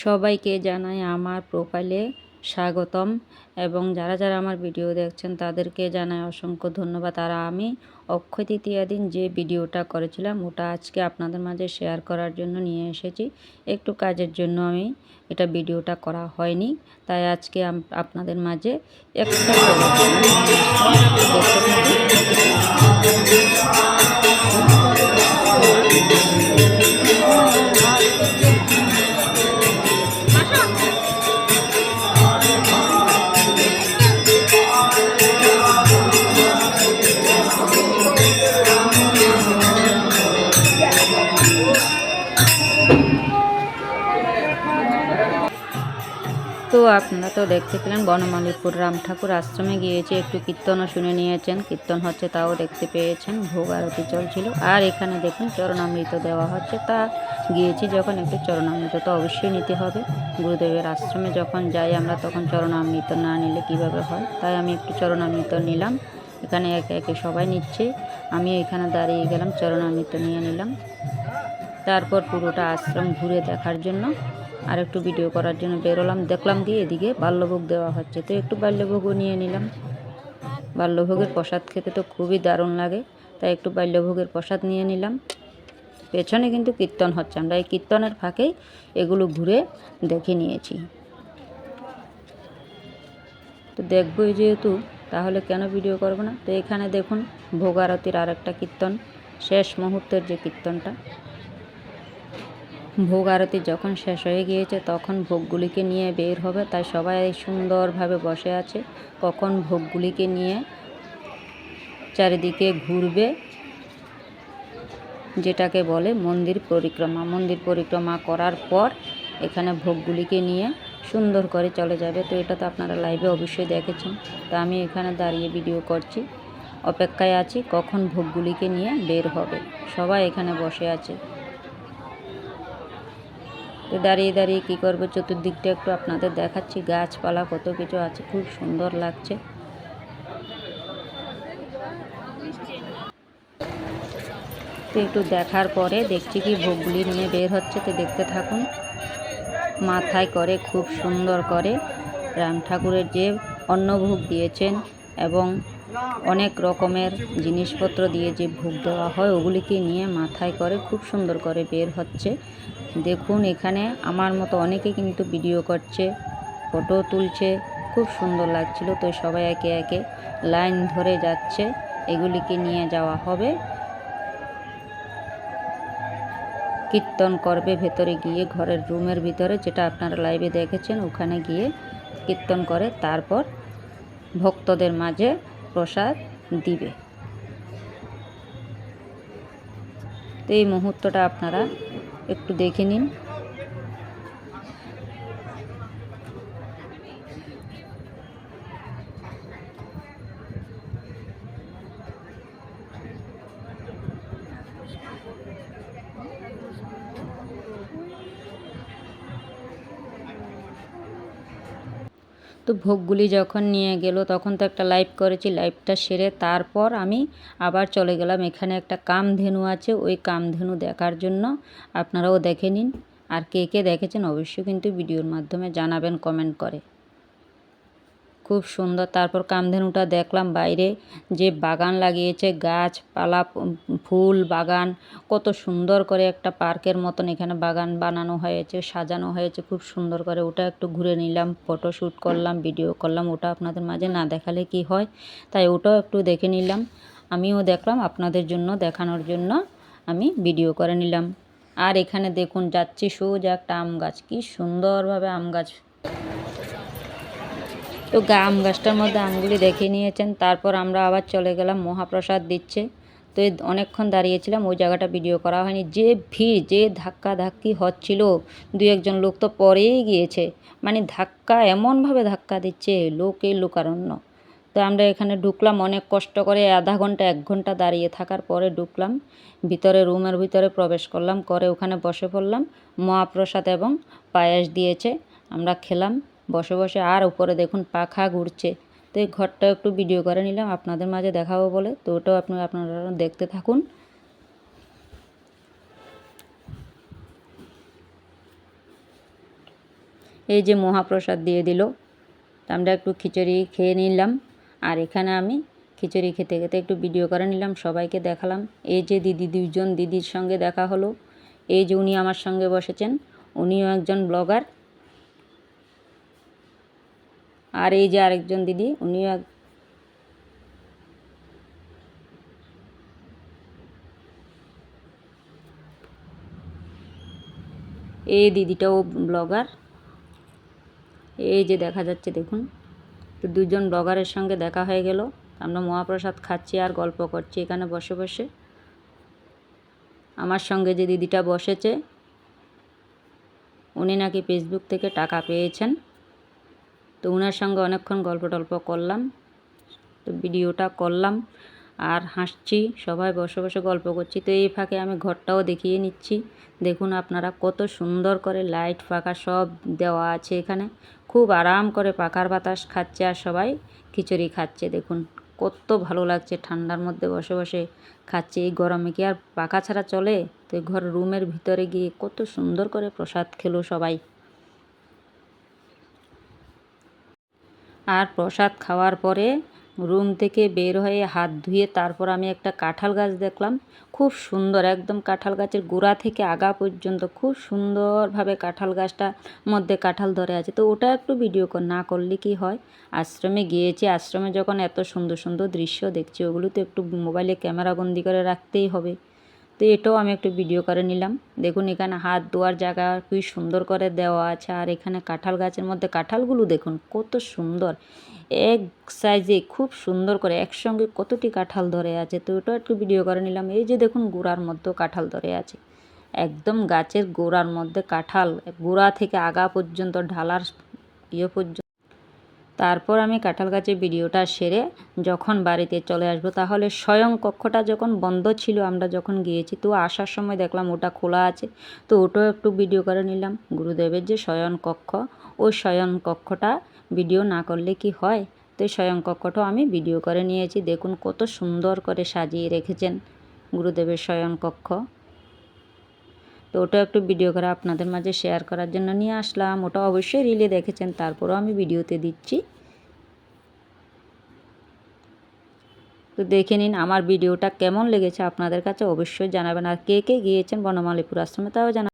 সবাইকে জানাই আমার প্রোফাইলে স্বাগতম এবং যারা যারা আমার ভিডিও দেখছেন তাদেরকে জানাই অসংখ্য ধন্যবাদ। আর আমি অক্ষয় তৃতীয়া দিন যে ভিডিওটা করেছিলাম, ওটা আজকে আপনাদের মাঝে শেয়ার করার জন্য নিয়ে এসেছি। একটু কাজের জন্য আমি এটা ভিডিওটা করা হয়নি, তাই আজকে আপনাদের মাঝে তো আপনারা তো দেখতে পেলেন, বনমালীপুর রাম ঠাকুর আশ্রমে গিয়েছে, একটু কীর্তনও শুনে নিয়েছেন। কীর্তন হচ্ছে তাও দেখতে পেয়েছেন, ভোগ আরতি চলছিল। আর এখানে দেখুন, চরণামৃত দেওয়া হচ্ছে। তা গিয়েছি যখন একটু চরণামৃত তো অবশ্যই নিতে হবে। গুরুদেবের আশ্রমে যখন যাই আমরা তখন চরণামৃত না নিলে কীভাবে হয়? তাই আমি একটু চরণামৃত নিলাম। এখানে একে একে সবাই নিচ্ছে। আমি এখানে দাঁড়িয়ে গেলাম, চরণামৃত নিয়ে নিলাম। তারপর পুরোটা আশ্রম ঘুরে দেখার জন্য। আর একটু ভিডিও করার জন্য বেরোলাম দেখলাম দিয়ে এদিকে বাল্যভোগ দেওয়া হচ্ছে। তো একটু বাল্যভোগও নিয়ে নিলাম। বাল্যভোগের প্রসাদ খেতে তো খুবই দারুণ লাগে। তাই একটু বাল্যভোগের প্রসাদ নিয়ে নিলাম। পেছনে কিন্তু কীর্তন হচ্ছে। আমরা এই কীর্তনের ফাঁকেই এগুলো ঘুরে দেখে নিয়েছি। তো দেখবই যেহেতু, তাহলে কেন ভিডিও করব না? তো এখানে দেখুন ভোগ আরতির আর একটা কীর্তন। শেষ মুহূর্তের যে কীর্তনটা। ভোগ আরতি যখন শেষ হয়ে গিয়েছে, তখন ভোগগুলিকে নিয়ে বের হবে। তাই সবাই সুন্দরভাবে বসে আছে। কখন ভোগগুলিকে নিয়ে চারিদিকে ঘুরবে, যেটাকে বলে মন্দির পরিক্রমা। মন্দির পরিক্রমা করার পর এখানে ভোগগুলিকে নিয়ে সুন্দর করে চলে যাবে। তো এটা তো আপনারা লাইভে অবশ্যই দেখেছেন। তা আমি এখানে দাঁড়িয়ে ভিডিও করছি। অপেক্ষায় আছি কখন ভোগগুলিকে নিয়ে বের হবে। সবাই এখানে বসে আছে। তো দাঁড়িয়ে দাঁড়িয়ে কী করব? চতুর্দিকটা একটু আপনাদের দেখাচ্ছি। গাছপালা কত কিছু আছে, খুব সুন্দর লাগছে। তো একটু দেখার পরে দেখছি কি ভোগগুলি নিয়ে বের হচ্ছে, তো দেখতে থাকুন। মাথায় করে, খুব সুন্দর করে রাম ঠাকুরের যে অন্নভোগ দিয়েছেন এবং অনেক রকমের জিনিসপত্র দিয়ে যে ভোগ দেওয়া হয়, ওগুলিকে নিয়ে মাথায় করে খুব সুন্দর করে বের হচ্ছে। দেখুন এখানে আমার মতো অনেকে কিন্তু ভিডিও করছে, ফটো তুলছে, খুব সুন্দর লাগছিল তো সবাই একে একে লাইন ধরে যাচ্ছে, এগুলিকে নিয়ে যাওয়া হবে। কীর্তন করবে ভেতরে গিয়ে ঘরের রুমের ভিতরে যেটা আপনারা লাইভে দেখেছেন, ওখানে গিয়ে কীর্তন করে, তারপর ভক্তদের মাঝে প্রসাদ দিবে। তো এই মুহূর্তটা আপনারা একটু দেখে নিন। তো ভোগগুলি যখন নিয়ে গেল, তখন তো একটা লাইভ করেছি লাইভটা সেরে তারপর আমি আবার চলে গেলাম। এখানে একটা কামধেনু আছে, ওই কামধেনু দেখার জন্য আপনারাও দেখে নিন। আর কে কে দেখেছেন অবশ্যই কিন্তু ভিডিওর মাধ্যমে জানাবেন কমেন্ট করে। খুব সুন্দর। তারপর কামধেনুটা দেখলাম বাইরে যে বাগান লাগিয়েছে, গাছপালা ফুল বাগান, কত সুন্দর করে একটা পার্কের মতন এখানে বাগান বানানো হয়েছে, সাজানো হয়েছে, খুব সুন্দর করে। ওটা একটু ঘুরে নিলাম ফটো শ্যুট করলাম ভিডিও করলাম, ওটা আপনাদের মাঝে না দেখালে কি হয়? তাই ওটাও একটু দেখে নিলাম। আমিও দেখলাম, আপনাদের জন্য দেখানোর জন্য আমি ভিডিও করে নিলাম। আর এখানে দেখুন, যাচ্ছি সোজা একটা আম গাছ। কি সুন্দরভাবে আম গাছ তো আম গাছটার মধ্যে আমগুলি দেখে নিয়েছেন। তারপর আমরা আবার চলে গেলাম মহাপ্রসাদ দিচ্ছে। তো অনেকক্ষণ দাঁড়িয়েছিলাম, ওই জায়গাটা ভিডিও করা হয়নি। যে ভিড়, যে ধাক্কা ধাক্কি হচ্ছিল দু একজন লোক তো পরেই গিয়েছে। মানে ধাক্কা, এমনভাবে ধাক্কা দিচ্ছে, লোকে লোকারণ্য। তো আমরা এখানে ঢুকলাম, অনেক কষ্ট করে আধা ঘণ্টা, এক ঘণ্টা দাঁড়িয়ে থাকার পরে ঢুকলাম। ভিতরে রুমের ভিতরে প্রবেশ করলাম, করে ওখানে বসে পড়লাম। মহাপ্রসাদ এবং পায়েস দিয়েছে, আমরা খেলাম। বসে বসে আর উপরে দেখুন পাখা ঘুরছে। তো এই ঘরটা একটু ভিডিও করে নিলাম, আপনাদের মাঝে দেখাবো বলে। তো ওটাও আপনি, আপনারা দেখতে থাকুন। এই যে মহাপ্রসাদ দিয়ে দিল। আমরা একটু খিচুড়ি খেয়ে নিলাম। আর এখানে আমি খিচুড়ি খেতে খেতে একটু ভিডিও করে নিলাম, সবাইকে দেখালাম। এই যে দিদি দুজন দিদির সঙ্গে দেখা হলো। এই যে উনি আমার সঙ্গে বসেছেন, উনিও একজন ব্লগার। আর এই যে আরেকজন দিদি, উনিও এক এই দিদিটাও ব্লগার। এই যে দেখা যাচ্ছে, দেখুন। তো দুজন ব্লগারের সঙ্গে দেখা হয়ে গেল। আমরা মহাপ্রসাদ খাচ্ছি আর গল্প করছি এখানে বসে বসে। আমার সঙ্গে যে দিদিটা বসেছে, উনি নাকি ফেসবুক থেকে টাকা পেয়েছেন। তো ওনার সঙ্গে অনেকক্ষণ গল্প টল্প করলাম, তো ভিডিওটা করলাম আর হাসছি, সবাই বসে বসে গল্প করছি। তো এই ফাঁকে আমি ঘরটাও দেখিয়ে নিচ্ছি। দেখুন আপনারা কত সুন্দর করে লাইট পাখা সব দেওয়া আছে এখানে। খুব আরাম করে পাখার বাতাস খাচ্ছে আর সবাই খিচুড়ি খাচ্ছে। দেখুন কত ভালো লাগছে, ঠান্ডার মধ্যে বসে বসে খাচ্ছে। এই গরমে কি আর পাখা ছাড়া চলে? তো ঘর রুমের ভিতরে গিয়ে কত সুন্দর করে প্রসাদ খেলো সবাই। আর প্রসাদ খাওয়ার পরে রুম থেকে বের হয়ে হাত ধুয়ে তারপর আমি একটা কাঁঠাল গাছ দেখলাম। খুব সুন্দর, একদম কাঁঠাল গাছের গোড়া থেকে আগা পর্যন্ত খুব সুন্দরভাবে কাঁঠাল গাছটা মধ্যে কাঁঠাল ধরে আছে। তো ওটা একটু ভিডিও না করলে কি হয়? আশ্রমে গিয়েছি, আশ্রমে যখন এত সুন্দর সুন্দর দৃশ্য দেখছি, ওগুলো তো একটু মোবাইলে ক্যামেরা বন্দি করে রাখতেই হবে। তো এটাও আমি একটু ভিডিও করে নিলাম। দেখুন এখানে হাত ধোয়ার জায়গা খুবই সুন্দর করে দেওয়া আছে, আর এখানে কাঁঠাল গাছের মধ্যে কাঁঠালগুলো দেখুন কত সুন্দর। এক সাইজে খুব সুন্দর করে একসঙ্গে কতটি কাঁঠাল ধরে আছে, তো ওটাও একটু ভিডিও করে নিলাম। এই যে দেখুন গোড়ার মধ্যেও কাঁঠাল ধরে আছে। একদম গাছের গোড়ার মধ্যে কাঁঠাল গোড়া থেকে আগা পর্যন্ত ঢালার ইয়ে পর্যন্ত তারপর আমি কাঁঠাল গাছের ভিডিওটা সেরে যখন বাড়িতে চলে আসব, তাহলে স্বয়ং কক্ষটা যখন বন্ধ ছিল, আমরা যখন গিয়েছি, তো আসার সময় দেখলাম ওটা খোলা আছে। তো ওটাও একটু ভিডিও করে নিলাম। গুরুদেবের যে শয়ন কক্ষ, ওই শয়ন কক্ষটা ভিডিও না করলে কি হয়? তো স্বয়ং কক্ষটাও আমি ভিডিও করে নিয়েছি। দেখুন কত সুন্দর করে সাজিয়ে রেখেছেন গুরুদেবের শয়ন কক্ষ। তো ওটা একটু ভিডিও করে আপনাদের মাঝে শেয়ার করার জন্য নিয়ে আসলাম। ওটা অবশ্যই রিলে দেখেছেন, তারপরেও আমি ভিডিওতে দিচ্ছি। তো দেখে নিন আমার ভিডিওটা কেমন লেগেছে, আপনাদের কাছে অবশ্যই জানাবেন। আর কে কে গিয়েছেন বনমালীপুর আশ্রমে, তাও জানা